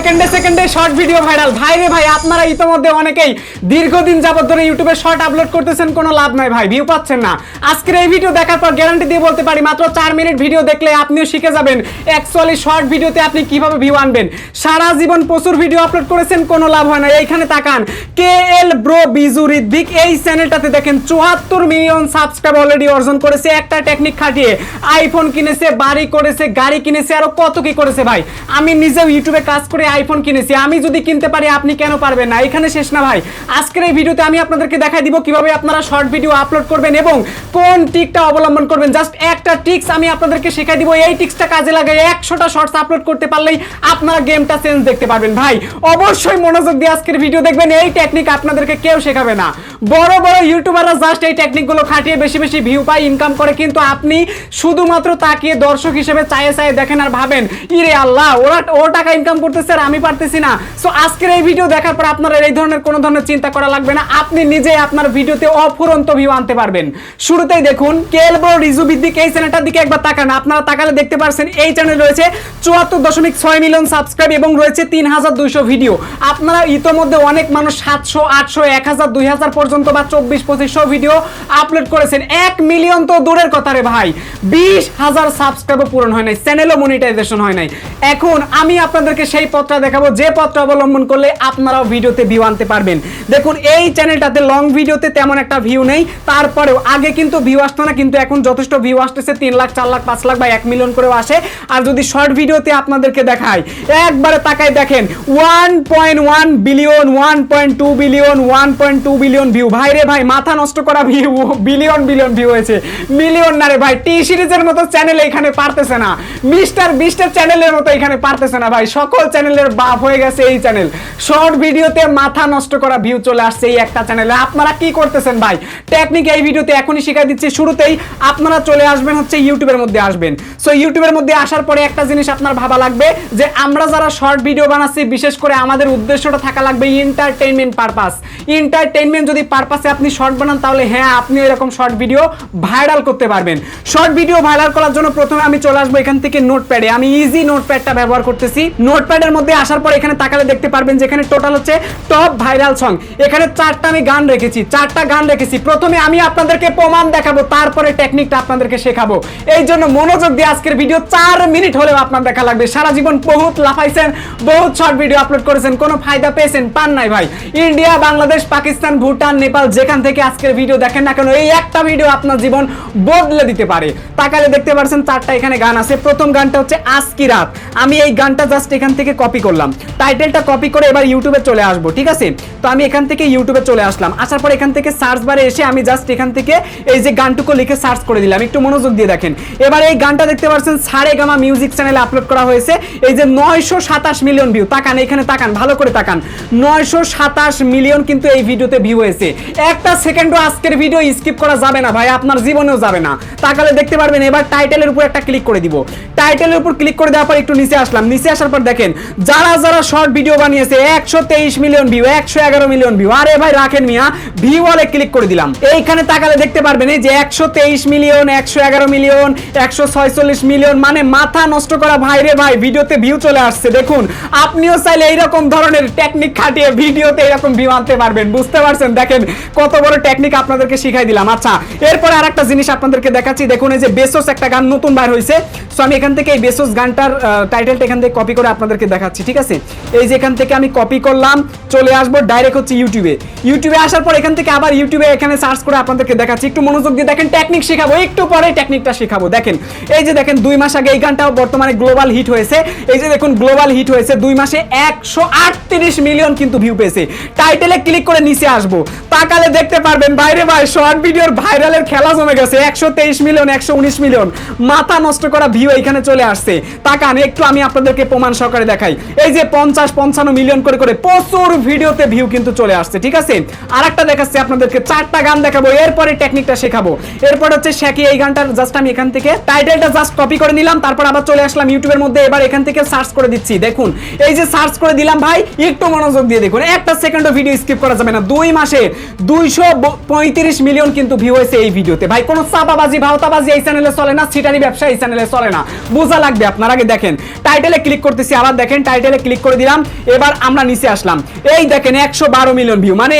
সেকেন্ডে সেকেন্ডে short video viral ভাই রে ভাই, আপনারা ইতোমধ্যে অনেকেই দীর্ঘদিন যাবত ধরে ইউটিউবে শর্ট আপলোড করতেছেন, কোনো লাভ নাই ভাই ভিউ পাচ্ছেন না। আজকের এই ভিডিও দেখার পর গ্যারান্টি দিয়ে বলতে পারি, মাত্র চার মিনিট ভিডিও দেখলে আপনিও শিখে যাবেন অ্যাকচুয়ালি শর্ট ভিডিওতে আপনি কীভাবে ভিউ আনবেন। সারা জীবন প্রচুর ভিডিও আপলোড করেছেন, কোনো লাভ হয় না। এইখানে তাকান, কে এল ব্রো বিজু ঋদ্বিক এই চ্যানেলটাতে দেখেন, চুয়াত্তর মিলিয়ন সাবস্ক্রাইব অলরেডি অর্জন করেছে, একটা টেকনিক খাটিয়ে। আইফোন কিনেছে, বাড়ি করেছে, গাড়ি কিনেছে, আরও কত কি করেছে ভাই। আমি নিজেও ইউটিউবে কাজ করে আইফোন কিনেছি। আমি যদি কিনতে পারি, আপনি কেন পারবেন না? এখানে শেষ না ভাই। আজকের এই ভিডিওতে আমি আপনাদেরকে দেখাই দিব কীভাবে আপনারা শর্ট ভিডিও আপলোড করবেন এবং কোন টিকটা অবলম্বন করবেন। জাস্ট একটা টিক্স আমি আপনাদেরকে শেখাই দিব। এই টিক্সটা কাজে লাগাই একশোটা শর্টস আপলোড করতে পারলেই আপনারা গেমটা চেঞ্জ দেখতে পারবেন। ভাই, অবশ্যই মনোযোগ দিয়ে আজকের ভিডিও দেখবেন। এই টেকনিক আপনাদেরকে কেউ শেখাবে না। বড় বড় ইউটিউবাররা জাস্ট এই টেকনিকগুলো খাটিয়ে বেশি বেশি ভিউ পায় ইনকাম করে। কিন্তু আপনি শুধুমাত্র তাকিয়ে দর্শক হিসেবে চায়ে চায়ে দেখেন আর ভাবেন, ইরে আল্লাহ, ওরা, ও টাকা ইনকাম করতেছে আর আমি পারতেছি না। সো আজকের এই ভিডিও দেখার পর আপনার এই ধরনের কোনো ধরনের চিন্তা করা লাগবে না। আপনি নিজেই আপনার ভিডিওতে অফুরন্ত ভিউ আনতে পারবেন। শুরুতেই দেখুন কেলবো রিজু ভিত্তিক এই চ্যানেলটার দিকে একবার তাকান। আপনারা তাকালে দেখতে পারছেন, এই চ্যানেল রয়েছে চুয়াত্তর দশমিক ছয় মিলিয়ন সাবস্ক্রাইব এবং রয়েছে তিন হাজার দুইশো ভিডিও আপনারা ইতোমধ্যে অনেক মানুষ সাতশো, আটশো, এক হাজার, দুই হাজার পর্যন্ত বা চব্বিশ, পঁচিশশো ভিডিও আপলোড করেছেন। এক মিলিয়ন তো দূরের কথা রে ভাই। বিশ হাজার সাবস্ক্রাইবও পূরণ হয় নাই। চ্যানেলও মনিটাইজেশন হয় নাই। এখন আমি আপনাদেরকে সেই পথটা দেখাবো, যে পথটা অবলম্বন করলে আপনারাও ভিডিওতে ভিউ আনতে পারবেন। দেখুন, এই চ্যানেলটাতে লং ভিডিওতে তেমন একটা ভিউ নেই। তারপরেও আগে কিন্তু ভিউ আসতো না, কিন্তু এখন যথেষ্ট ভিউ আসতেছে, তিন লাখ, চার লাখ, পাঁচ লাখ বা এক মিলিয়ন করেও আসে। আর যদি শর্ট ভিডিওতে আপনাদেরকে দেখায় একবারে তাকাই দেখেন one point one billion one point two billion one point two billion view ভাই রে ভাই, মাথা নষ্ট করা ভিউ বিলিয়ন বিলিয়ন ভিউ হয়েছে। মিলিয়ন না রে ভাই টি সিরিজের মতো চ্যানেল এখানে পারতেছে না। মিস্টার বিস্টার চ্যানেলের মতো এখানে পারতেছে না ভাই। সকল চ্যানেলের বাপ হয়ে গেছে এই চ্যানেল। শর্ট ভিডিওতে মাথা নষ্ট করা ভিউ চলে আসছে এই একটা চ্যানেলে। আপনারা কি করতেছেন ভাই? টেকনিক এই ভিডিওতে এখনই শিখাই দিচ্ছি। শুরুতেই আপনারা চলে আসবেন হচ্ছে ইউটিউবের মধ্যে আসবেন। সো ইউটিউবের মধ্যে আসার পরে একটা জিনিস আপনার ভাবা লাগবে যে, আমরা যারা শর্ট ভিডিও বানাচ্ছি, বিশেষ করে আমাদের উদ্দেশ্যটা থাকা লাগবে এন্টারটেইনমেন্ট পারপাস এন্টারটেইনমেন্ট যদি পারপাসে আপনি শর্ট বানান, তাহলে হ্যাঁ আপনি এরকম শর্ট ভিডিও ভাইরাল করতে পারবেন। শর্ট ভিডিও ভাইরাল করার জন্য প্রথমে আমি চলে আসব এখান থেকে নোটপ্যাডে। আমি ইজি নোটপ্যাডটা ব্যবহার করতেছি। নোটপ্যাডের মধ্যে আসার পর এখানে তাকালে দেখতে পারবেন যে এখানে টোটাল হচ্ছে টপ ভাইরাল সং এখানে চারটা আমি গান রেখেছি, চারটা গান রেখেছি। প্রথমে আমি আপনাদেরকে প্রমাণ দেখাবো, তারপরে টেকনিকটা আপনাদেরকে শেখাবো। এই জন্য মনোযোগ দিয়ে আজকের ভিডিও চার মিনিট হলেও আপনার দেখা লাগবে। সারা জীবন বহুত লাফাইছেন, বহুত শর্ট ভিডিও আপলোড করেছেন, কোনো ফায়দা পেয়েছেন, পান নাই ভাই। ইন্ডিয়া, বাংলাদেশ, পাকিস্তান, ভুটান, নেপাল, যেখান থেকে আজকের ভিডিও দেখেন না কেন, এই একটা ভিডিও আপনার জীবন বদলে দিতে পারে। তাকালে দেখতে পারছেন চারটা এখানে গান আছে। প্রথম গানটা হচ্ছে আজকি রাত। আমি এই গানটা জাস্ট এখান থেকে কপি করলাম। টাইটেলটা কপি করে এবার ইউটিউবে চলে আসব, ঠিক আছে? তো আমি এখান থেকে ইউটিউবে চলে আসলাম। আসার পর এখান থেকে সার্চ বারে এসে আমি জাস্ট এখান থেকে এই যে গানটুকু লিখে সার্চ করে দিলাম। একটু মনোযোগ দিয়ে দেখেন। এবার এই গানটা দেখতে পাচ্ছেন সারে গামা মিউজিক চ্যানেলে আপলোড করা হয়েছে। এই যে নয়শো সাতাশ মিলিয়ন ভিউ তাকান, এখানে তাকান, ভালো করে তাকান। নয়শো সাতাশ মিলিয়ন কিন্তু এই ভিডিওতে ভিউ হয়েছে। একটা সেকেন্ডও আজকের ভিডিও স্কিপ করা যাবে না ভাই, আপনার জীবনেও যাবে না। তাকালে দেখতে পারবেন, এবার টাইটেলের উপর একটা ক্লিক করে দিব। টাইটেলের উপর ক্লিক করে দেওয়ার পর একটু নিচে আসলাম। নিচে আসার পর দেখেন যারা যারা শর্ট ভিডিও বানিয়েছে, একশো তেইশ মিলিয়ন ভিউ একশো এগারো মিলিয়ন ভিউ আরে ভাই, রাখেন মিয়া ভিউ ওয়ালে ক্লিক করে দিলাম। এইখানে তাকালে দেখতে পারবেন যে একশো তেইশ মিলিয়ন একশো এগারো মিলিয়ন একশো ছয়চল্লিশ মিলিয়ন মানে মাথা নষ্ট করা ভাই রে ভাই ভিডিওতে ভিউ চলে আসছে। দেখুন, আপনিও চাইলে এইরকম ধরনের টেকনিক খাটিয়ে ভিডিওতে এরকম ভিউ আনতে পারবেন। বুঝতে পারছেন? দেখেন, কত বড় টেকনিক আপনাদেরকে শিখাই দিলাম। আচ্ছা এরপরে আর একটা জিনিস আপনাদেরকে দেখাচ্ছি। দেখুন, এই যে বেসোস একটা গান নতুন বার হয়েছে সো আমি এখান থেকে এই বেসোস গানটার টাইটেলটা এখান থেকে কপি করে আপনাদেরকে দেখাচ্ছি, ঠিক আছে? এই যে এখান থেকে আমি কপি করলাম, চলে আসব ডাইরেক্ট হচ্ছে ইউটিউবে ইউটিউবে আসার পর এখান থেকে আবার ইউটিউবে এখানে সার্চ করে আপনাদেরকে দেখাচ্ছি। একটু মনোযোগ দিয়ে দেখেন টেকনিক শেখাবো, একটু পরে টেকনিকটা শেখাবো। দেখেন, এই যে দেখেন, দুই মাস আগে এই গানটাও বর্তমানে গ্লোবাল হিট হয়েছে। এই যে দেখুন গ্লোবাল হিট হয়েছে, দুই মাসে একশো আটত্রিশ মিলিয়ন কিন্তু ভিউ পেয়েছে। টাইটেলে ক্লিক করে নিচে আসব। তাকালে দেখতে পারবেন। বাইরে ভাই, শর্ট ভিডিওর ভাইরালের খেলা জমে গেছে। একশো তেইশ মিলিয়ন, একশো উনিশ মিলিয়ন। মাথা নষ্ট করা ভিউ এখানে চলে আসছে। তাকান, একটু আমি আপনাদেরকে প্রমাণ সহকারে দেখাই। এই যে পঞ্চাশ, পঞ্চান্ন মিলিয়ন করে করে প্রচুর ভিডিওতে ভিউ কিন্তু চলে আসছে, ঠিক আছে? আর একটা দেখাচ্ছি আপনাদেরকে, চারটা গান দেখাবো, এরপরে টেকনিকটা শেখাবো। এরপর হচ্ছে শেখি এই গানটার জাস্ট আমি এখান থেকে টাইটেলটা জাস্ট কপি করে নিলাম, তারপর আবার চলে আসলাম ইউটিউবের মধ্যে, এবার এখান থেকে সার্চ করে দিচ্ছি। দেখুন, এই যে সার্চ করে দিলাম ভাই, একটু মনোযোগ দিয়ে দেখুন, একটা সেকেন্ডও ভিডিও স্কিপ করা যাবে না। দুই মাসে দুইশো পঁয়ত্রিশ মিলিয়ন কিন্তু ভিউ হয়েছে এই ভিডিওতে। ভাই, কোনো চাপাবাজি, ভাওতাবাজি এই চ্যানেলে চলে না সিটারি ব্যবসা এই চ্যানেলে চলে না। বোঝা লাগবে, আপনার আগে দেখেন। টাইটেলে ক্লিক করতেছি, আবার দেখেন টাইটেলে ক্লিক করে দিলাম, এবার আমরা নিচে আসলাম। এই দেখেন, একশো বারো মিলিয়ন ভিউ মানে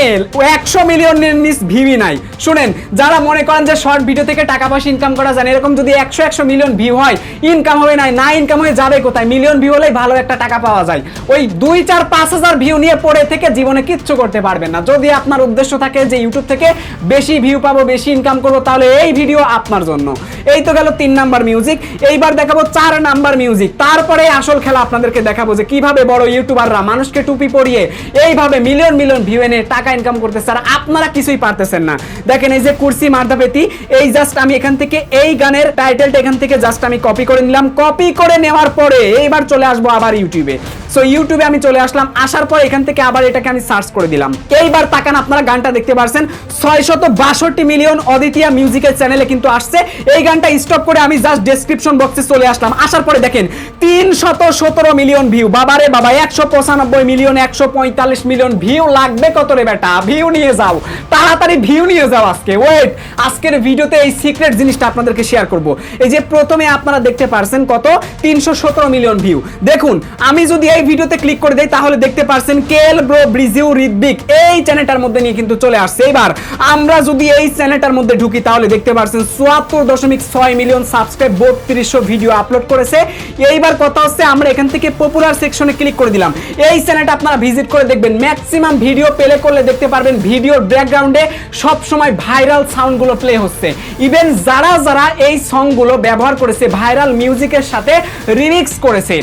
একশো মিলিয়নের নিচ ভিউই নাই। শুনেন, যারা মনে করেন যে শর্ট ভিডিও থেকে টাকা পয়সা ইনকাম করা যায় এরকম যদি একশো একশো মিলিয়ন ভিউ হয় ইনকাম হবে না না ইনকাম হয়ে যাবে কোথায়? মিলিয়ন ভিউ হলেই ভালো একটা টাকা পাওয়া যায়। ওই দুই চার পাঁচ হাজার ভিউ নিয়ে পড়ে থেকে জীবনে কিচ্ছু করতে পারবেন না। যদি আপনার উদ্দেশ্য থাকে যে ইউটিউব থেকে বেশি ভিউ পাবো, বেশি ইনকাম করব, তাহলে এই ভিডিও আপনার জন্য। এই তো গেল তিন নাম্বার মিউজিক এইবার দেখাবো চার নাম্বার মিউজিক তারপরে আসল খেলা আপনাদেরকে দেখাবো যে কীভাবে বড় ইউটিউবাররা মানুষকে টুপি পরিয়ে এইভাবে মিলিয়ন মিলিয়ন ভিউ এনে টাকা ইনকাম করতেছে আর আপনারা কিছুই পারতেছেন না। দেখেন এই যে কুর্সি মার্দাপেতি এই জাস্ট আমি এখান থেকে এই গানের টাইটেলটা এখান থেকে জাস্ট আমি কপি করে নিলাম। কপি করে নেওয়ার পরে এইবার চলে আসব আবার ইউটিউবে সো ইউটিউবে আমি চলে আসলাম। আসার পর এখান থেকে আবার এটাকে আমি সার্চ করে দিলাম। এইবার তাকান আপনারা, গানটা দেখতে পারছেন। ছয়শত বাষট্টি মিলিয়ন অদিতিয়া মিউজিকের চ্যানেলে কিন্তু আসছে। এই গানটা স্টপ করে আমি জাস্ট ডেসক্রিপশন বক্সে চলে আসলাম। আসার পরে দেখেন তিন শত সতেরো মিলিয়ন ভিউ বাবারে বাবা, একশো পঁচানব্বই মিলিয়ন, একশো পঁয়তাল্লিশ মিলিয়ন ভিউ লাগবে কত রে বেটা? ভিউ নিয়ে যাও। তাড়াতাড়ি ভিউ নিয়ে যাও আজকে। ওয়েট আজকের ভিডিওতে এই সিক্রেট জিনিসটা আপনাদেরকে শেয়ার করব। এই যে প্রথমে আপনারা দেখতে পারছেন কত? তিনশো সতেরো মিলিয়ন ভিউ দেখুন, আমি যদি এই ভিডিওতে ক্লিক করে দেই, তাহলে দেখতে পারছেন কেল ব্রো ব্রিজিউ রিদবিক এই চ্যানেলটার মধ্যে নিয়ে কিন্তু চলে আসছে। এবার আমরা যদি এই চ্যানেলটার মধ্যে ঢুকি, তাহলে দেখতে পারছেন চুয়াত্তর দশমিক ছয় মিলিয়ন সাবস্ক্রাইব বত্রিশশো ভিডিও আপলোড করেছে। এইবার কথা হচ্ছে, আমরা এখান থেকে পপুলার সেকশনে ক্লিক করে দিলাম। এই চ্যানেলটা আপনারা ভিজিট করে দেখবেন। ম্যাক্সিমাম ভিডিও প্লে করলে দেখতে পারবেন ভিডিওর ব্যাকগ্রাউন্ডে সব সময় ভাইরাল সাউন্ডগুলো প্লে হচ্ছে। ইভেন যারা যারা এই সংগুলো ব্যবহার করেছে ভাইরাল মিউজিকের সাথে রিমিক্স করেছে।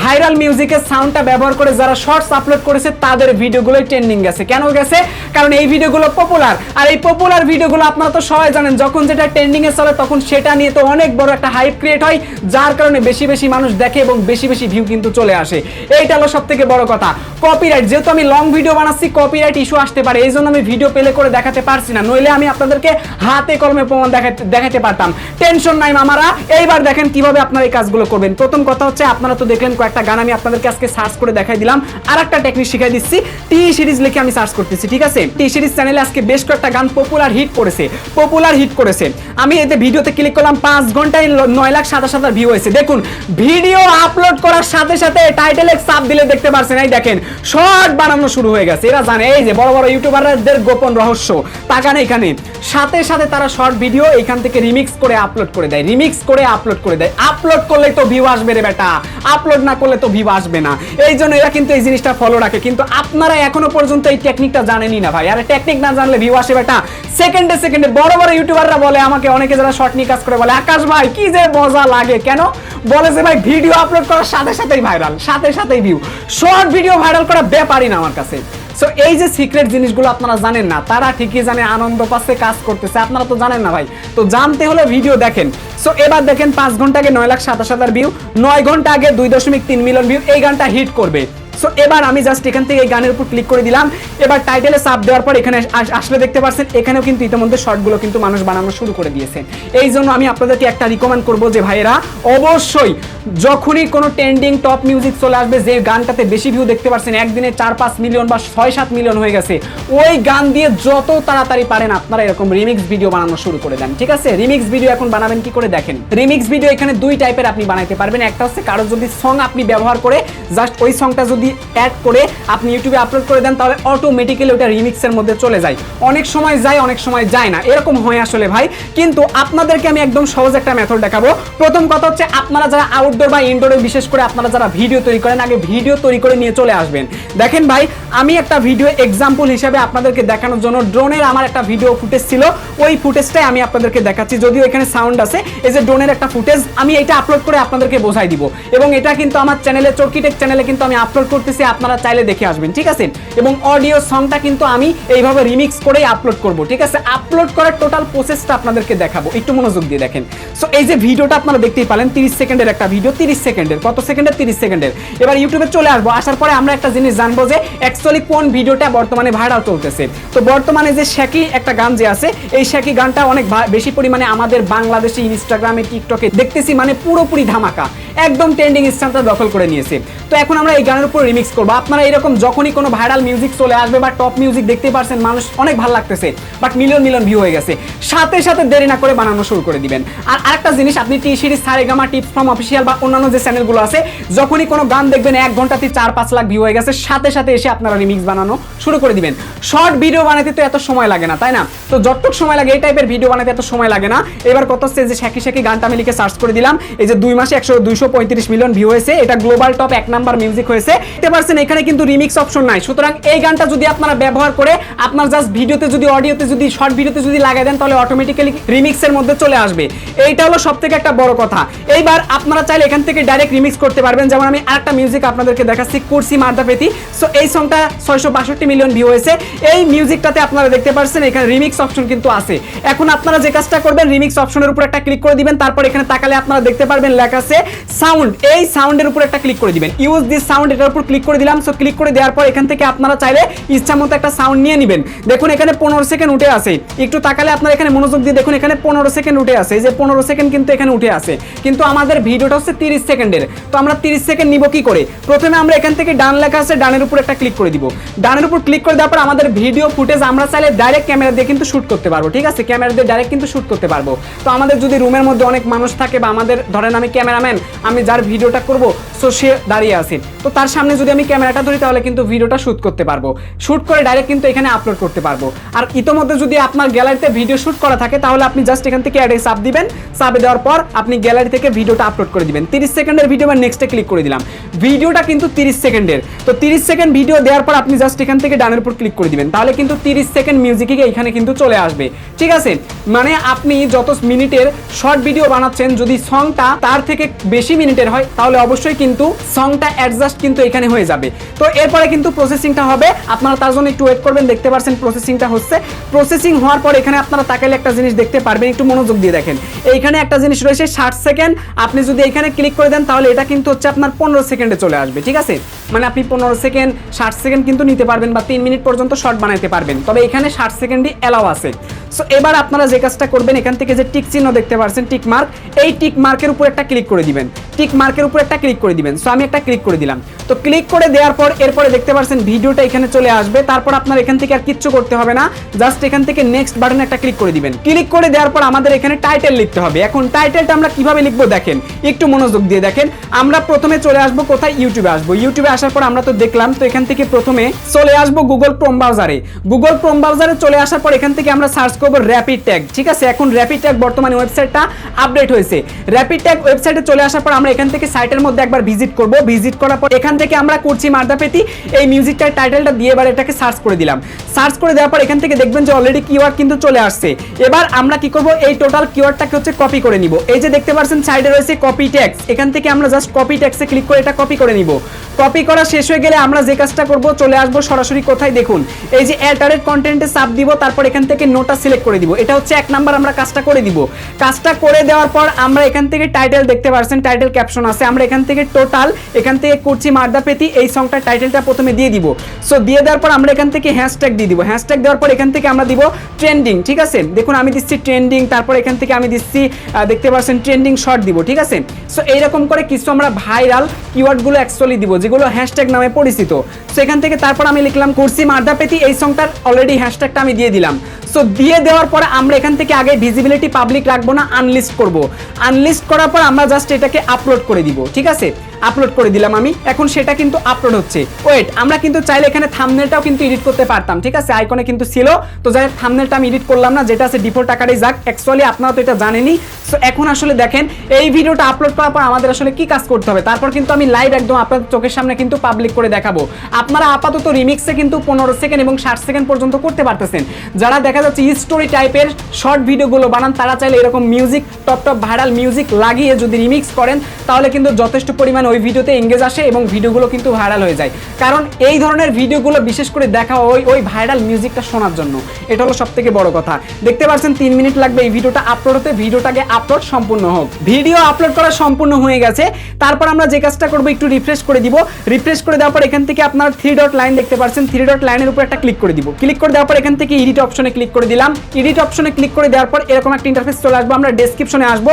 ভাইরাল মিউজিকের সাউন্ডটা ব্যবহার করে যারা শর্টস আপলোড করেছে, তাদের ভিডিওগুলোই ট্রেন্ডিং গেছে। কেন গেছে? কারণ এই ভিডিওগুলো পপুলার আর এই পপুলার ভিডিওগুলো আপনারা তো সবাই জানেন, যখন যেটা ট্রেন্ডিং এ চলে, তখন সেটা নিয়ে তো অনেক বড় একটা হাইপ ক্রিয়েট হয়, যার কারণে বেশি বেশি মানুষ দেখে এবং বেশি বেশি ভিউ কিন্তু চলে আসে। এইটা হলো সব থেকে বড় কথা। কপিরাইট যেহেতু আমি লং ভিডিও বানাচ্ছি কপিরাইট ইস্যু আসতে পারে, এই জন্য আমি ভিডিও পেলে করে দেখাতে পারছি না। নইলে আমি আপনাদেরকে হাতে কলমে প্রমাণ দেখাতে দেখাতে পারতাম। টেনশন নাই মামারা, এইবার দেখেন কীভাবে আপনারা এই কাজগুলো করবেন। প্রথম কথা হচ্ছে, আপনারা তো দেখলেন কয়েকটা গান আমি আপনাদেরকে আজকে সার্চ করে দেখাই দিলাম। আর একটা টেকনিক শিখাই দিচ্ছি। টি সিরিজ লিখে আমি সার্চ করতেছি, ঠিক আছে? টি সিরিজ চ্যানেলে আজকে বেশ কয়েকটা গান পপুলার হিট করেছে পপুলার হিট করেছে। আমি এতে ভিডিওতে ক্লিক করলাম, পাঁচ ঘন্টায় নয় লাখ সাতাশ হাজার ভিউ হয়েছে। দেখুন ভিডিও আপলোড করার সাথে সাথে টাইটেলে চাপ দিলে দেখতে পারছেন, এই দেখেন শর্ট বানানো শুরু হয়ে গেছে। এরা জানে, এই যে বড় বড় ইউটিউবারদের গোপন রহস্য তাকান এখানে। সাথে সাথে তারা শর্ট ভিডিও এখান থেকে রিমিক্স করে আপলোড করে দেয় রিমিক্স করে আপলোড করে দেয়। আপলোড করলে তো ভিউ আসবে রে বেটা। আপলোড না করলে তো ভিউ আসবে না। এই জন্য এরা কিন্তু এই জিনিসটা ফলো রাখে। কিন্তু আপনারা এখনও পর্যন্ত এই টেকনিকটা জানেনই না ভাই। আর টেকনিক না জানলে ভিউ আসে বেটা। সেকেন্ডে সেকেন্ডে বড় বড় ইউটিউবাররা বলে আমাকে, অনেকে যারা শর্ট নিয়ে কাজ করে বলে, আকাশ ভাই, কি যে মজা লাগে, কেন? বলে যে, ভাই ভিডিও আপলোড করার সাথে সাথেই ভাইরাল সাথে সাথেই ভিউ শর্ট ভিডিও ভাইরাল করা ব্যাপারই না আমার কাছে। সো এই যে সিক্রেট জিনিসগুলো আপনারা জানেন না, তারা ঠিকই জানে, আনন্দ পাচ্ছে, কাজ করতেছে, আপনারা তো জানেন না ভাই। তো জানতে হলে ভিডিও দেখেন। সো এবার দেখেন পাঁচ ঘণ্টা আগে নয় লাখ সাতাশ হাজার ভিউ নয় ঘণ্টা আগে দুই দশমিক তিন মিলিয়ন ভিউ এই গানটা হিট করবে। সো এবার আমি জাস্ট এখান থেকে এই গানের উপর ক্লিক করে দিলাম। এবার টাইটেলে সাপ দেওয়ার পর এখানে আসলে দেখতে পাচ্ছেন এখানেও কিন্তু ইতিমধ্যে শর্টগুলো কিন্তু মানুষ বানানো শুরু করে দিয়েছে। এই জন্য আমি আপনাদেরকে একটা রিকমেন্ড করব যে, ভাইয়েরা, অবশ্যই যখনই কোনো ট্রেন্ডিং টপ মিউজিক চলে আসবে, যে গানটাতে বেশি ভিউ দেখতে পাচ্ছেন একদিনে চার পাঁচ মিলিয়ন বা ছয় সাত মিলিয়ন হয়ে গেছে, ওই গান দিয়ে যত তাড়াতাড়ি পারেন আপনারা এরকম রিমিক্স ভিডিও বানানো শুরু করে দেন, ঠিক আছে? রিমিক্স ভিডিও এখন বানাবেন কি করে দেখেন? রিমিক্স ভিডিও এখানে দুই টাইপের আপনি বানাইতে পারবেন। একটা হচ্ছে কারও যদি সং আপনি ব্যবহার করে জাস্ট ওই সংটা যদি অ্যাড করে আপনি ইউটিউবে আপলোড করে দেন, তাহলে অটোমেটিক্যালি ওটা রিমিক্সের মধ্যে চলে যায়। অনেক সময় যায়, অনেক সময় যায় না। এরকম হয় আসলে ভাই। কিন্তু আপনাদেরকে আমি একদম সহজ একটা মেথড দেখাবো। প্রথম কথা হচ্ছে, আপনারা যারা আউটডোর বা ইনডোরে বিশেষ করে আপনারা যারা ভিডিও তৈরি করেন, আগে ভিডিও তৈরি করে নিয়ে চলে আসবেন। দেখেন ভাই, আমি একটা ভিডিও এক্সাম্পল হিসেবে আপনাদেরকে দেখানোর জন্য ড্রোনের আমার একটা ভিডিও ফুটেজ ছিল। ওই ফুটেজটাই আমি আপনাদেরকে দেখাচ্ছি। যদিও এখানে সাউন্ড আছে। এই যে ড্রোনের একটা ফুটেজ আমি এটা আপলোড করে আপনাদেরকে বোঝাই দিব। এবং এটা কিন্তু আমার চ্যানেলে চরকিটেক চ্যানেলে কিন্তু আমি আপলোড করতেছি, আপনারা চাইলে দেখে আসবেন, ঠিক আছে? এবং অডিও সংটা কিন্তু আমি এইভাবে রিমিক্স করেই আপলোড করব, ঠিক আছে? আপলোড করার টোটাল প্রসেসটা আপনাদেরকে দেখাবো, একটু মনোযোগ দিয়ে দেখেন। সো এই যে ভিডিওটা আপনারা দেখতেই পালেন 30 সেকেন্ডের একটা ভিডিও 30 সেকেন্ডের, কত সেকেন্ডের? 30 সেকেন্ডের। এবার ইউটিউবে চলে আসব, আসার পরে আমরা একটা জিনিস জানব যে অ্যাকচুয়ালি কোন ভিডিওটা বর্তমানে ভাইরাল চলতেছে। তো বর্তমানে যে শ্যাকি একটা গান যে আছে, এই শ্যাকি গানটা অনেক বেশি পরিমাণে আমাদের বাংলাদেশে ইনস্টাগ্রামে টিকটকে দেখতেছি মানে পুরোপুরি ধামাকা, একদম ট্রেন্ডিং স্থানটা দখল করে নিয়েছে। তো এখন আমরা এই গানের উপর রিমিক্স করব। আপনারা এরকম যখনই কোনো ভাইরাল মিউজিক চলে আসবে বা টপ মিউজিক দেখতে পারছেন, মানুষ অনেক ভালো লাগতেছে বাট মিলিয়ন মিলিয়ন ভিউ হয়ে গেছে। সাথে সাথে দেরি না করে বানানো শুরু করে দিবেন। আর আরেকটা জিনিস, আপনি T series Saregama Tips from official বা অন্যান্য যে চ্যানেলগুলো আছে, যখনই কোনো গান দেখবেন, এক ঘন্টাতে চার, পাঁচ লাখ ভিউ হয়ে গেছে। সাথে সাথে এসে আপনারা রিমিক্স বানানো শুরু করে দিবেন। শর্ট ভিডিও বানাতে তো এত সময় লাগে না, তাই না? তো যতটুকু সময় লাগে, এই টাইপের ভিডিও বানাতে এত সময় লাগে না। এবার কত হচ্ছে যে শাকি শাকি গানটা আমি লিখে সার্চ করে দিলাম। এই যে দুই মাসে একশো দুইশো পঁয়ত্রিশ মিলিয়ন ভিউ হয়েছে। এটা গ্লোবাল টপ এক নাম্বার মিউজিক হয়েছে। দেখতে পারছেন, এখানে কিন্তু রিমিক্স অপশন নাই। সুতরাং এই গানটা যদি আপনারা ব্যবহার করে আপনার জাস্ট ভিডিওতে যদি অডিওতে যদি শর্ট ভিডিওতে যদি লাগাই দেন, তাহলে অটোমেটিক্যালি রিমিক্সের মধ্যে চলে আসবে। এইটা হলো সব থেকে একটা বড় কথা। এইবার আপনারা চাইলে এখান থেকে ডাইরেক্ট রিমিক্স করতে পারবেন। যেমন আমি আরেকটা মিউজিক আপনাদেরকে দেখাচ্ছি, কুরসি মার্দা পেতি সো এই সংটা ছয়শো বাষট্টি মিলিয়ন ভিউ হয়েছে। এই মিউজিকটাতে আপনারা দেখতে পাচ্ছেন এখানে রিমিক্স অপশন কিন্তু আছে। এখন আপনারা যে কাজটা করবেন রিমিক্স অপশনের উপর একটা ক্লিক করে দিবেন। তারপর এখানে তাকালে আপনারা দেখতে পারবেন, লেখা আছে সাউন্ড এই সাউন্ডের উপর একটা ক্লিক করে দিবেন। ইউজ দিস সাউন্ড এটার উপর ক্লিক করে দিলাম সো ক্লিক করে দেওয়ার পর এখান থেকে আপনারা চাইলে ইচ্ছা মতো একটা সাউন্ড নিয়ে নেবেন। দেখুন, এখানে পনেরো সেকেন্ড উঠে আসে একটু তাকালে আপনারা এখানে মনোযোগ দিয়ে দেখুন, এখানে পনেরো সেকেন্ড উঠে আসে যে পনেরো সেকেন্ড কিন্তু এখানে উঠে আসে কিন্তু আমাদের ভিডিওটা হচ্ছে তিরিশ সেকেন্ডের তো আমরা তিরিশ সেকেন্ড নিব কি করে? প্রথমে আমরা এখান থেকে ডান লেখা আছে, ডানের উপর একটা ক্লিক করে দিব। ডানের উপর ক্লিক করে দেওয়ার পর আমাদের ভিডিও ফুটেজ আমরা চাইলে ডাইরেক্ট ক্যামেরা দিয়ে কিন্তু শ্যুট করতে পারব, ঠিক আছে? ক্যামেরা দিয়ে ডাইরেক্ট কিন্তু শুট করতে পারব। তো আমাদের যদি রুমের মধ্যে অনেক মানুষ থাকে বা আমাদের, ধরেন আমি ক্যামেরাম্যান আমি যার ভিডিওটা করব সো সে দাঁড়িয়ে আছে। তো তার সামনে যদি আমি ক্যামেরাটা ধরি, তাহলে কিন্তু ভিডিওটা শুট করতে পারব। শুট করে ডাইরেক্ট কিন্তু এখানে আপলোড করতে পারব। আর ইতোমধ্যে যদি আপনার গ্যালারিতে ভিডিও শুট করা থাকে, তাহলে আপনি জাস্ট এখান থেকে অ্যাডে চাপ দিবেন। চাপে দেওয়ার পর আপনি গ্যালারি থেকে ভিডিওটা আপলোড করে দিবেন। তিরিশ সেকেন্ডের ভিডিও বা নেক্সটে ক্লিক করে দিলাম। ভিডিওটা কিন্তু তিরিশ সেকেন্ডের। তো তিরিশ সেকেন্ড ভিডিও দেওয়ার পর আপনি জাস্ট এখান থেকে ডানের উপর ক্লিক করে দিবেন। তাহলে কিন্তু তিরিশ সেকেন্ড মিউজিকে এখানে কিন্তু চলে আসবে। ঠিক আছে? মানে আপনি যত মিনিটের শর্ট ভিডিও বানাচ্ছেন, যদি সংটা তার থেকে বেশি মিনিটের হয়, তাহলে অবশ্যই কিন্তু সংটা অ্যাডজাস্ট কিন্তু এখানে হয়ে যাবে। তো এরপরে কিন্তু প্রসেসিংটা হবে। আপনারা তার জন্য একটু ওয়েট করবেন, দেখতে পাচ্ছেন প্রসেসিংটা হচ্ছে। প্রসেসিং হওয়ার পর এখানে আপনারা তাকালে একটা জিনিস দেখতে পারবেন, একটু মনোযোগ দিয়ে দেখেন। এইখানে একটা জিনিস রয়েছে, ষাট সেকেন্ড আপনি যদি এখানে ক্লিক করে দেন, তাহলে এটা কিন্তু হচ্ছে আপনার পনেরো সেকেন্ডে চলে আসবে, ঠিক আছে? মানে আপনি পনেরো সেকেন্ড, ষাট সেকেন্ড কিন্তু নিতে পারবেন বা তিন মিনিট পর্যন্ত শর্ট বানাইতে পারবেন। তবে এখানে ষাট সেকেন্ডই অ্যালাও আছে। সো এবার আপনারা যে কাজটা করবেন, এখান থেকে যে টিক চিহ্ন দেখতে পাচ্ছেন টিক মার্ক এই টিক মার্কের উপর একটা ক্লিক করে দিবেন। টিক মার্কের উপর একটা ক্লিক করে দিবেন। সো আমি একটা ক্লিক করে দিলাম। তো ক্লিক করে দেওয়ার পর, এরপরে দেখতে পাচ্ছেন ভিডিওটা এখানে চলে আসবে। তারপর আপনার এখান থেকে আর কিচ্ছু করতে হবে না। জাস্ট এখান থেকে নেক্সট বাটনে একটা ক্লিক করে দিবেন। ক্লিক করে দেওয়ার পর আমাদের এখানে টাইটেল লিখতে হবে। এখন টাইটেলটা আমরা কীভাবে লিখব দেখেন। একটু মনোযোগ দিয়ে দেখেন। আমরা প্রথমে চলে আসব কোথায়? ইউটিউবে আসব। ইউটিউবে আসার পর আমরা তো দেখলাম, তো এখান থেকে প্রথমে চলে আসব গুগল ক্রোম ব্রাউজারে গুগল ক্রোম ব্রাউজারে চলে আসার পর এখান থেকে আমরা সার্চ করব র্যাপিড ট্যাগ ঠিক আছে? এখন র্যাপিড ট্যাগ বর্তমানে ওয়েবসাইটটা আপডেট হয়েছে। র্যাপিড ট্যাগ ওয়েবসাইটে চলে আসার পর আমরা এখান থেকে সাইটের মধ্যে একবার ভিজিট করব। ভিজিট করার পর এখান থেকে আমরা করছি মার্দা পেতি এই মিউজিকটার টাইটেলটা দিয়ে এবার এটাকে সার্চ করে দিলাম। সার্চ করে দেওয়ার পর এখান থেকে দেখবেন যে অলরেডি কিওয়ার্ড কিন্তু চলে আসছে। এবার আমরা কি করব? এই টোটাল কিওয়ার্ডটাকে হচ্ছে কপি করে নিব। এই যে দেখতে পাচ্ছেন সাইডে রয়েছে কপি ট্যাক্স এখান থেকে আমরা জাস্ট কপি ট্যাক্সে ক্লিক করে এটা কপি করে নিব। কপি করা শেষ হয়ে গেলে আমরা যে কাজটা করব, চলে আসব সরাসরি কোথায় দেখুন। এই যে অ্যাটারের কন্টেন্টে চাপ দিব, তারপর এখান থেকে নোটা সিলেক্ট করে দিব। এটা হচ্ছে এক নাম্বার আমরা কাজটা করে দিব। কাজটা করে দেওয়ার পর আমরা এখান থেকে টাইটেল দেখতে পারছেন টাইটেল ক্যাপশন আছে। আমরা এখান থেকে টোটাল এখান থেকে করছি মার্দা পেতি এই সংটার টাইটেলটা প্রথমে দিয়ে দিব। সো দিয়ে দেওয়ার পর আমরা এখান থেকে হ্যাশট্যাগ দিয়ে দিব। হ্যাশট্যাগ দেওয়ার পর এখান থেকে আমরা দিব ট্রেন্ডিং ঠিক আছে? দেখুন, আমি দিচ্ছি ট্রেন্ডিং তারপর এখান থেকে আমি দিচ্ছি দেখতে পাচ্ছেন ট্রেন্ডিং শর্ট দিব, ঠিক আছে? সো এইরকম করে কিছু আমরা ভাইরাল কিওয়ার্ডগুলো অ্যাকচুয়ালি দিব। যেগুলো হ্যাশট্যাগ নামে পরিচিত। সেখান থেকে তারপর আমি লিখলাম, কুর্সি মার্দাপেতি এই সংটার অলরেডি হ্যাশট্যাগটা আমি দিয়ে দিলাম। সো দিয়ে দেওয়ার পরে আমরা এখান থেকে আগে ভিজিবিলিটি পাবলিক রাখব না আনলিস্ট করব। আনলিস্ট করার পর আমরা জাস্ট এটাকে আপলোড করে দিব, ঠিক আছে? আপলোড করে দিলাম আমি। এখন সেটা কিন্তু আপলোড হচ্ছে। ওয়েট আমরা কিন্তু চাইলে এখানে থামনেলটাও কিন্তু এডিট করতে পারতাম, ঠিক আছে? আইকনে কিন্তু ছিল। তো যাই থামনেলটা আমি এডিট করলাম না, যেটা আছে ডিফল্ট আকারেই যাক। অ্যাকচুয়ালি আপনারা তো এটা জানেনই। সো এখন আসলে দেখেন, এই ভিডিওটা আপলোড করার পর আমাদের আসলে কি কাজ করতে হবে? তারপর কিন্তু আমি লাইভ একদম আপনাদের চোখের সামনে কিন্তু পাবলিক করে দেখাবো। আপনারা আপাতত রিমিক্সে কিন্তু পনেরো সেকেন্ড এবং ষাট সেকেন্ড পর্যন্ত করতে পারতেছেন। যারা দেখা যাচ্ছে স্টোরি টাইপের শর্ট ভিডিওগুলো বানান, তারা চাইলে এরকম music top top viral music লাগিয়ে যদি রিমিক্স করেন, তাহলে কিন্তু যথেষ্ট পরিমাণ ওই ভিডিওতে এঙ্গেজ আসে এবং ভিডিওগুলো কিন্তু ভাইরাল হয়ে যায়। কারণ এই ধরনের ভিডিওগুলো বিশেষ করে দেখা ওই ওই ভাইরাল মিউজিকটা শোনার জন্য। এটা হলো সব থেকে বড় কথা। দেখতে পাচ্ছেন, তিন মিনিট লাগবে এই ভিডিওটা আপলোড হতে। ভিডিওটাকে আপলোড সম্পূর্ণ হোক। ভিডিও আপলোড করা সম্পূর্ণ হয়ে গেছে। তারপর আমরা যে কাজটা করব, একটু রিফ্রেশ করে দিব। রিফ্রেশ করে দেওয়ার পর এখান থেকে আপনার থ্রি ডট লাইন দেখতে পাচ্ছেন। থ্রি ডট লাইনের উপর একটা ক্লিক করে দিব। ক্লিক করে দেওয়ার পর এখান থেকে এডিট অপশনে ক্লিক করে দিলাম। এডিট অপশনে ক্লিক করে দেওয়ার পর এরকম একটা ইন্টারফেস চলে আসব। আমরা ডেসক্রিপশনে আসব।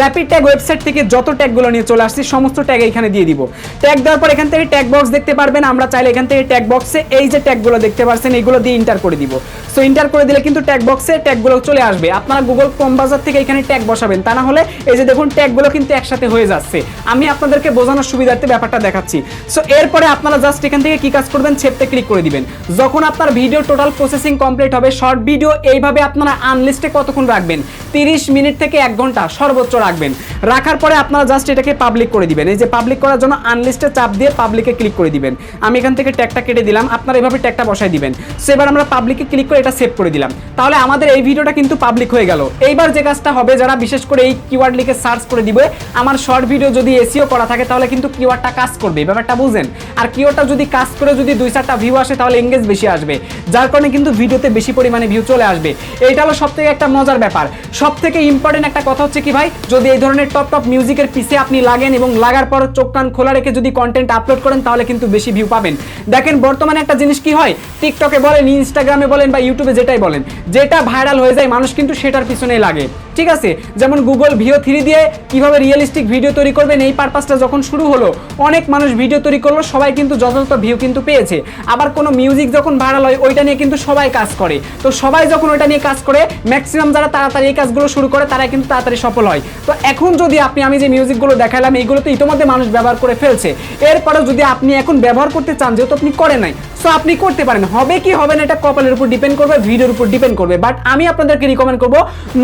র্যাপিড ট্যাগ ওয়েবসাইট থেকে যত ট্যাগগুলো নিয়ে চলে আসছি, সমস্ত ট্যাগ এখানে এখানে দিয়ে দিব। ট্যাগ দেওয়ার পর এখান থেকে ট্যাগ বক্স দেখতে পারবেন। আমরা চাইলে এখান থেকে ট্যাগ বক্সে এই যে ট্যাগগুলো দেখতে পাচ্ছেন এইগুলো দিয়ে ইন্টার করে দিব। সো ইন্টার করে দিলে কিন্তু ট্যাগ বক্সে ট্যাগগুলো চলে আসবে। আপনারা গুগল ক্রোম বাজার থেকে এখানে ট্যাগ বসাবেন। তা না হলে এই যে দেখুন ট্যাগগুলো কিন্তু একসাথে হয়ে যাচ্ছে। আমি আপনাদেরকে বোঝানোর সুবিধার্থে ব্যাপারটা দেখাচ্ছি। সো এরপরে আপনারা জাস্ট এখান থেকে কি কাজ করবেন সেভতে ক্লিক করে দিবেন। যখন আপনার ভিডিও টোটাল প্রসেসিং কমপ্লিট হবে শর্ট ভিডিও এইভাবে আপনারা আনলিস্টে কতক্ষণ রাখবেন? তিরিশ মিনিট থেকে এক ঘণ্টা সর্বোচ্চ রাখবেন। রাখার পরে আপনারা জাস্ট এটাকে পাবলিক করে দিবেন। এই যে পাবলিক করার জন্য আনলিস্টে চাপ দিয়ে পাবলিকে ক্লিক করে দিবেন। আমি এখান থেকে ট্যাগটা কেটে দিলাম, আপনারা এভাবে ট্যাগটা বসাই দিবেন। সো এবার আমরা পাবলিকে ক্লিক করে এটা সেভ করে দিলাম। তাহলে আমাদের এই ভিডিওটা কিন্তু পাবলিক হয়ে গেল। এইবার যে কাজটা হবে, যারা বিশেষ করে এই কিওয়ার্ড লিখে সার্চ করে দিবে, আমার শর্ট ভিডিও যদি এসিও করা থাকে, তাহলে কিন্তু কিওয়ার্ডটা কাজ করবে। ব্যাপারটা বুঝেন? আর কিওয়ার্ডটা যদি কাজ করে যদি দুই চারটা ভিউ আসে, তাহলে এঙ্গেজ বেশি আসবে। যার কারণে কিন্তু ভিডিওতে বেশি পরিমাণে ভিউ চলে আসবে। এইটা হলো সব থেকে একটা মজার ব্যাপার। সব থেকে ইম্পর্টেন্ট একটা কথা হচ্ছে কি ভাই? যদি এই ধরনের টপ টপ মিউজিকের পিছে আপনি লাগেন এবং লাগার পর চোখ কান খোলা রেখে যদি কন্টেন্ট আপলোড করেন, তাহলে কিন্তু বেশি ভিউ পাবেন। দেখেন, বর্তমানে একটা জিনিস কি হয়? টিকটকে বলেন ইনস্টাগ্রামে বলেন বা ইউটিউবে যেটাই বলেন, যেটা ভাইরাল হয়ে যায়, মানুষ কিন্তু সেটার পিছনেই লাগে। ঠিক আছে? যেমন গুগল ভিও থ্রি দিয়ে কীভাবে রিয়েলিস্টিক ভিডিও তৈরি করবেন, এই পারপাসটা যখন শুরু হলো, অনেক মানুষ ভিডিও তৈরি করল, সবাই কিন্তু যথাযথ ভিউ কিন্তু পেয়েছে। আবার কোনো মিউজিক যখন ভাইরাল হয়, ওইটা নিয়ে কিন্তু সবাই কাজ করে। তো সবাই যখন ওইটা নিয়ে কাজ করে ম্যাক্সিমাম যারা তাড়াতাড়ি এই কাজগুলো শুরু করে তারা কিন্তু তাড়াতাড়ি সফল হয়। তো এখন যদি আপনি, আমি যে মিউজিকগুলো দেখালাম এইগুলো তো ইতিমধ্যে মানুষ ব্যবহার করে ফেলছে। এরপরেও যদি আপনি এখন ব্যবহার করতে চান যেহেতু আপনি করে নাই সো আপনি করতে পারেন। হবে কি, হবে না, এটা কপালের উপর ডিপেন্ড করবে, ভিডিওর উপর ডিপেন্ড করবে। বাট আমি আপনাদেরকে রিকমেন্ড করব,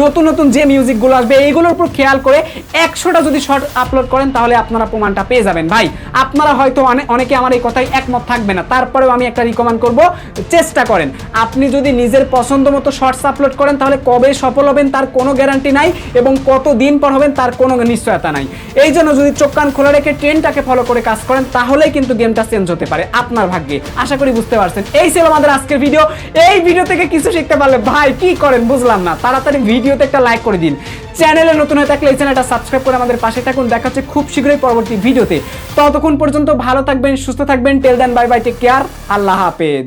নতুন নতুন যে মিউজিকগুলো আসবে, এইগুলোর উপর খেয়াল করে একশোটা যদি শর্ট আপলোড করেন, তাহলে আপনারা প্রমাণটা পেয়ে যাবেন। ভাই, আপনারা হয়তো অনেকে আমার এই কথায় একমত থাকবে না। তারপরেও আমি একটা রিকমেন্ড করব, চেষ্টা করেন। আপনি যদি নিজের পছন্দ মতো শর্টস আপলোড করেন, তাহলে কবে সফল হবেন তার কোনো গ্যারান্টি নাই এবং কত দিন পর হবেন তার কোনো নিশ্চয়তা নাই। এই জন্য যদি চোখ, কান খোলা রেখে ট্রেনটাকে ফলো করে কাজ করেন, তাহলেই কিন্তু গেমটা চেঞ্জ হতে পারে, আপনার ভাগ্যে। আশা করি বুঝতে পারছেন। এই ছিল আমাদের আজকের ভিডিও এই ভিডিও থেকে কিছু শিখতে পারলে ভাই, কি করেন বুঝলাম না। তাড়াতাড়ি ভিডিওতে একটা লাইক করে দিন। চ্যানেলে নতুন হয়ে থাকলে এই চ্যানেলটা সাবস্ক্রাইব করে আমাদের পাশে থাকুন। দেখা হচ্ছে খুব শীঘ্রই পরবর্তী ভিডিওতে ততক্ষণ পর্যন্ত ভালো থাকবেন, সুস্থ থাকবেন। Tell then bye bye take care আল্লাহ হাফেজ।